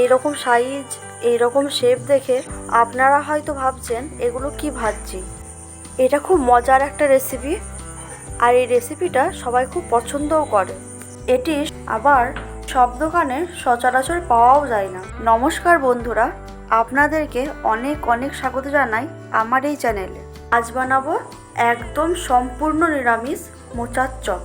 এইরকম সাইজ, এইরকম শেপ দেখে আপনারা হয়তো ভাবছেন, এগুলো কি ভাজছি? এটা খুব মজার একটা রেসিপি আর এই রেসিপিটা সবাই খুব পছন্দও করে। এটি আবার সব দোকানে সচরাচর পাওয়াও যায় না। নমস্কার বন্ধুরা, আপনাদেরকে অনেক অনেক স্বাগত জানাই আমার এই চ্যানেলে আজ বানাবো একদম সম্পূর্ণ নিরামিষ মোচার চপ।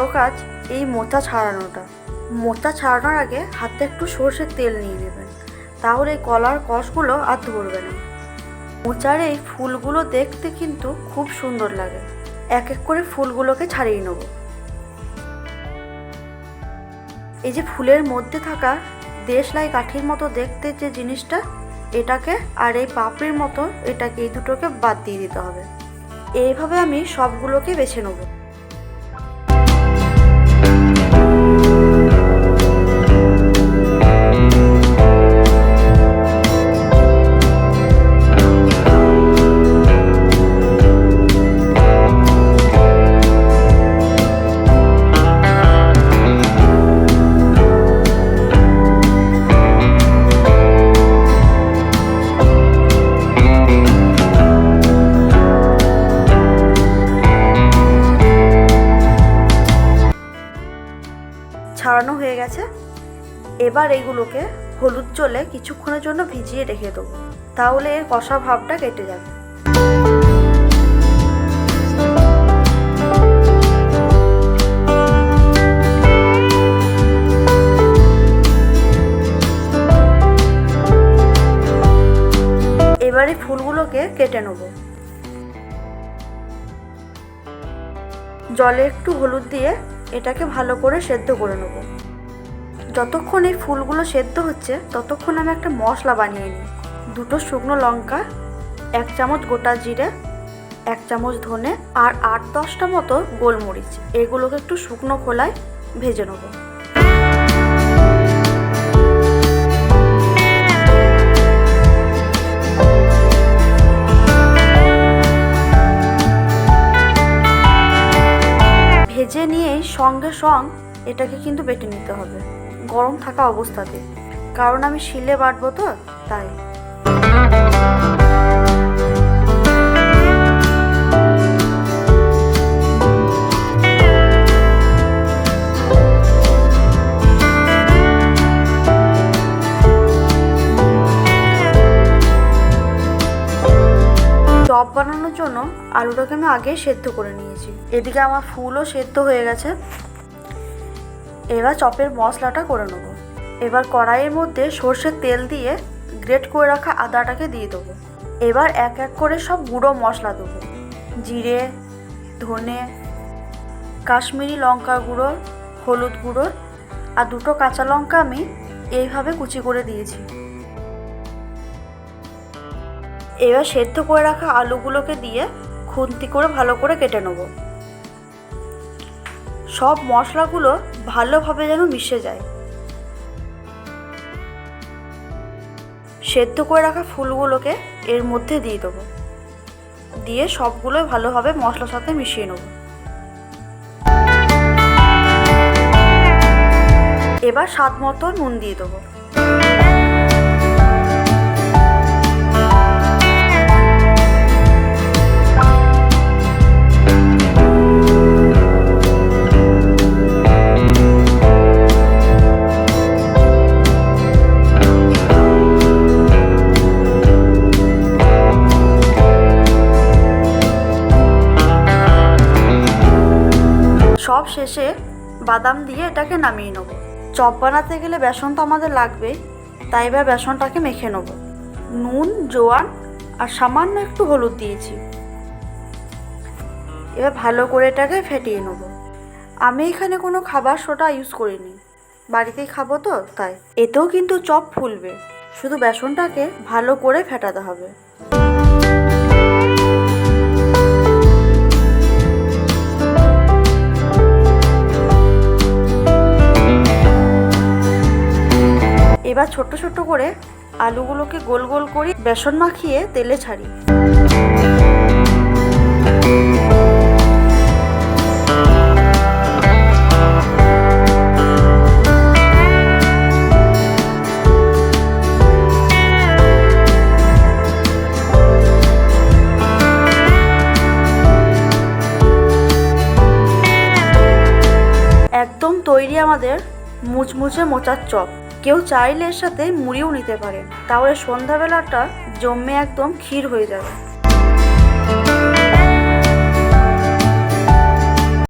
বড় কাজ এই মোচা ছাড়ানোটা। মোচা ছাড়ানোর আগে হাতে একটু সর্ষের তেল নিয়ে নেবেন। তাহলে এই কলার কষগুলো আর ধরবে না। মোচার এই ফুলগুলো দেখতে কিন্তু খুব সুন্দর লাগে। এক এক করে ফুলগুলোকে ছাড়িয়ে নেব। এই যে ফুলের মধ্যে থাকা দেশলাই কাঠির মতো দেখতে যে জিনিসটা, এটাকে আর এই পাপড়ির মতো এটাকে এই দুটোকে বাদ দিয়ে দিতে হবে। এইভাবে আমি সবগুলোকে বেছে নেব। ছাড়ানো হয়ে গেছে। এবার এইগুলোকে হলুদ জলে কিছুক্ষণের জন্য ভিজিয়ে রেখে দেবো। তাহলে এর কষা ভাবটা কেটে যাবে। এবারে ফুলগুলোকে কেটে নেব। জলে একটু হলুদ দিয়ে এটাকে ভালো করে সেদ্ধ করে নেব। যতক্ষণ এই ফুলগুলো সেদ্ধ হচ্ছে, ততক্ষণ আমি একটা মশলা বানিয়ে নিই। দুটো শুকনো লঙ্কা, এক চামচ গোটা জিরে, এক চামচ ধনে আর আট দশটা মতো গোলমরিচ। এগুলোকে একটু শুকনো খোলায় ভেজে নেব। ভেজে নিয়ে সঙ্গে সঙ্গ এটাকে কিন্তু বেটে নিতে হবে। গরম থাকা অবস্থাতে। কারণ আমি শিলে বাটবো তো, তাই। চপ বানানোর জন্য আলুটাকে আমি আগেই সেদ্ধ করে নিয়েছি। এদিকে আমার ফুলও সেদ্ধ হয়ে গেছে। এবার চপের মশলাটা করে নেব। এবার কড়াইয়ের মধ্যে সর্ষের তেল দিয়ে গ্রেট করে রাখা আদাটাকে দিয়ে দেবো। এবার এক এক করে সব গুঁড়ো মশলা দেবো। জিরে, ধনে, কাশ্মীরি লঙ্কা গুঁড়ো, হলুদ গুঁড়ো আর দুটো কাঁচা লঙ্কা আমি এইভাবে কুচি করে দিয়েছি। এবার সেদ্ধ করে রাখা আলুগুলোকে দিয়ে খুন্তি করে ভালো করে কেটে নেব। সব মশলাগুলো ভালোভাবে যেন মিশে যায়। সেদ্ধ করে রাখা ফুলগুলোকে এর মধ্যে দিয়ে দেবো। দিয়ে সবগুলো ভালোভাবে মশলার সাথে মিশিয়ে নেব। এবার স্বাদ মতো নুন দিয়ে দেবো। সব শেষে বাদাম দিয়ে এটাকে নামিয়ে নেব। চপ বানাতে গেলে বেসন তো আমাদের লাগবেই, তাই এবার বেসনটাকে মেখে নেব। নুন, জোয়ান আর সামান্য একটু হলুদ দিয়েছি। এবার ভালো করে এটাকে ফেটিয়ে নেব। আমি এখানে কোনো খাবার সোটা ইউজ করিনি, বাড়িতেই খাব তো, তাই। এতেও কিন্তু চপ ফুলবে, শুধু বেসনটাকে ভালো করে ফেটাতে হবে। এবার ছোট্ট ছোট্ট করে আলুগুলোকে গোল গোল করে বেসন মাখিয়ে তেলে ছাড়ি। একদম তৈরি আমাদের মুচমুচে মোচার চপ। কেউ চাইলে এর সাথে মুড়িও নিতে পারে। তাহলে সন্ধ্যাবেলাটা জমে একদম ক্ষীর হয়ে যাবে।